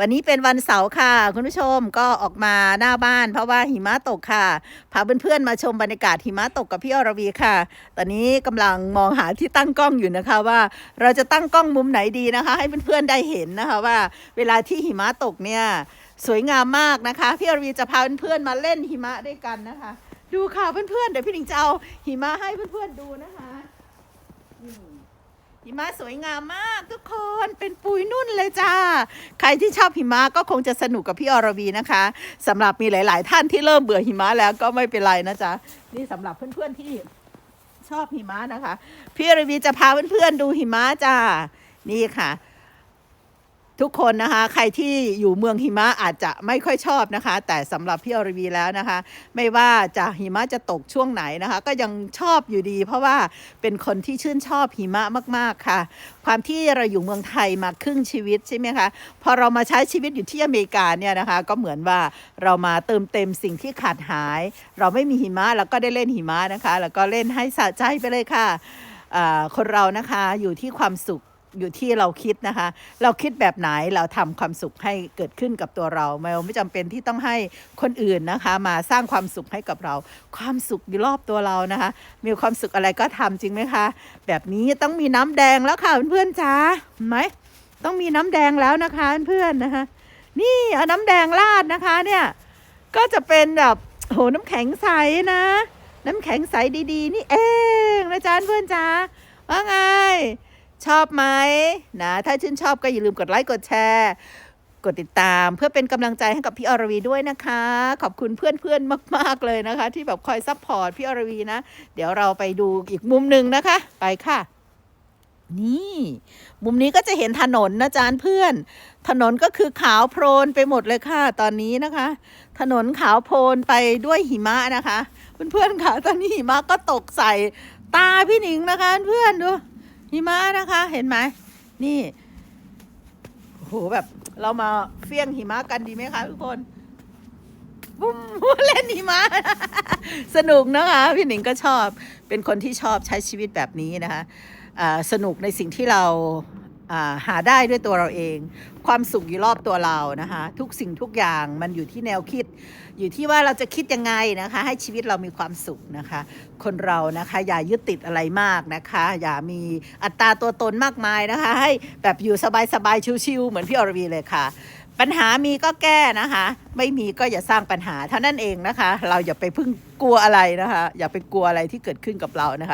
วันนี้เป็นวันเสาร์ค่ะ คุณผู้ชมก็ออกมาหน้าบ้าน เพราะว่าหิมะตกค่ะ พาเพื่อนๆมาชมบรรยากาศหิมะตกกับพี่อรวีค่ะ ตอนนี้กำลังมองหาที่ตั้งกล้องอยู่นะคะว่าเราจะตั้งกล้องมุมไหนดีนะคะ ให้เพื่อนๆได้เห็นนะคะว่า เวลาที่หิมะตกเนี่ยสวยงามมากนะคะ พี่อรวีจะพาเพื่อนๆมาเล่นหิมะด้วยกันนะคะ ดูค่ะเพื่อนๆเดี๋ยวพี่หนิงจะเอาหิมะให้เพื่อนๆดูนะคะ หิมะสวยงามมากทุกคนเป็นปุยนุ่นเลยจ้า ใครที่ชอบหิมะก็คงจะสนุกกับพี่อรวีนะคะสำหรับมีหลาย ๆ ท่านที่เริ่มเบื่อหิมะแล้วก็ไม่เป็นไรนะจ๊ะนี่สำหรับเพื่อน ๆ ที่ชอบหิมะนะคะ พี่อรวีจะพาเพื่อน ๆ ดูหิมะจ้า นี่ค่ะ ทุกคนนะคะ ใครที่อยู่เมืองหิมะอาจจะไม่ค่อยชอบนะคะ แต่สำหรับพี่อรวีแล้วนะคะ ไม่ว่าจะหิมะจะตกช่วงไหนนะคะ ก็ยังชอบอยู่ดี เพราะว่าเป็นคนที่ชื่นชอบหิมะมาก ๆค่ะ ความที่เราอยู่เมืองไทยมาครึ่งชีวิตใช่ไหมคะพอเรามาใช้ชีวิตอยู่ที่อเมริกาเนี่ยนะคะ ก็เหมือนว่าเรามาเติมเต็มสิ่งที่ขาดหาย เราไม่มีหิมะเราก็ได้เล่นหิมะนะคะ แล้วก็เล่นให้สะใจไปเลยค่ะคนเรานะคะอยู่ที่ความสุข อยู่ที่เราคิดนะคะ เราคิดแบบไหนเราทำความสุขให้เกิดขึ้นกับตัวเราไม่ไม่จำเป็นที่ต้องให้คนอื่นนะคะ มาสร้างความสุขให้กับเรา ความสุขอยู่รอบตัวเรานะคะ มีความสุขอะไรก็ทำจริงไหมคะ แบบนี้ต้องมีน้ำแดงแล้วค่ะเพื่อนๆจ้าไหมต้องมีน้ำแดงแล้วนะคะเพื่อนๆนะคะ นี่เอาน้ำแดงราดนะคะเนี่ยก็จะเป็นแบบโหน้ำแข็งใสนะ น้ำแข็งใสดีๆ นี่เองนะจ๊ะเพื่อนจ้าว่าไง ชอบไหมนะถ้าชื่นชอบก็อย่าลืมกดไลค์กดแชร์กดติดตามเพื่อเป็นกำลังใจให้กับพี่อรวีด้วยนะคะ ขอบคุณเพื่อนๆมาก ๆ เลยนะคะ ที่แบบคอยซัพพอร์ตพี่อรวีนะ เดี๋ยวเราไปดูอีกมุมหนึ่งนะคะ ไปค่ะ นี่ มุมนี้ก็จะเห็นถนนนะจานเพื่อน ถนนก็คือขาวโพลนไปหมดเลยค่ะ ตอนนี้นะคะ ถนนขาวโพลนไปด้วยหิมะนะคะ เพื่อนๆค่ะ ตอนนี้หิมะก็ตกใส่ตาพี่หนิงนะคะ เพื่อนดู หิมะนะคะ เห็นไหมนี่โหแบบ เรามาเฟี้ยงหิมะกันดีไหมคะทุกคนบุ้มเล่นหิมะสนุกนะคะพี่หนิงก็ชอบเป็นคนที่ชอบใช้ชีวิตแบบนี้นะคะะสนุกในสิ่งที่เรา หาได้ด้วยตัวเราเอง ความสุขอยู่รอบตัวเรานะคะ ทุกสิ่งทุกอย่างมันอยู่ที่แนวคิด อยู่ที่ว่าเราจะคิดยังไงนะคะ ให้ชีวิตเรามีความสุขนะคะ คนเรานะคะอย่ายึดติดอะไรมากนะคะ อย่ามีอัตราตัวตนมากมายนะคะ ให้แบบอยู่สบายๆชิวๆเหมือนพี่อรวีเลยค่ะปัญหามีก็แก้นะคะ ไม่มีก็อย่าสร้างปัญหาเท่านั้นเองนะคะ เราอย่าไปพึ่งกลัวอะไรนะคะ อย่าไปกลัวอะไรที่เกิดขึ้นกับเรานะคะ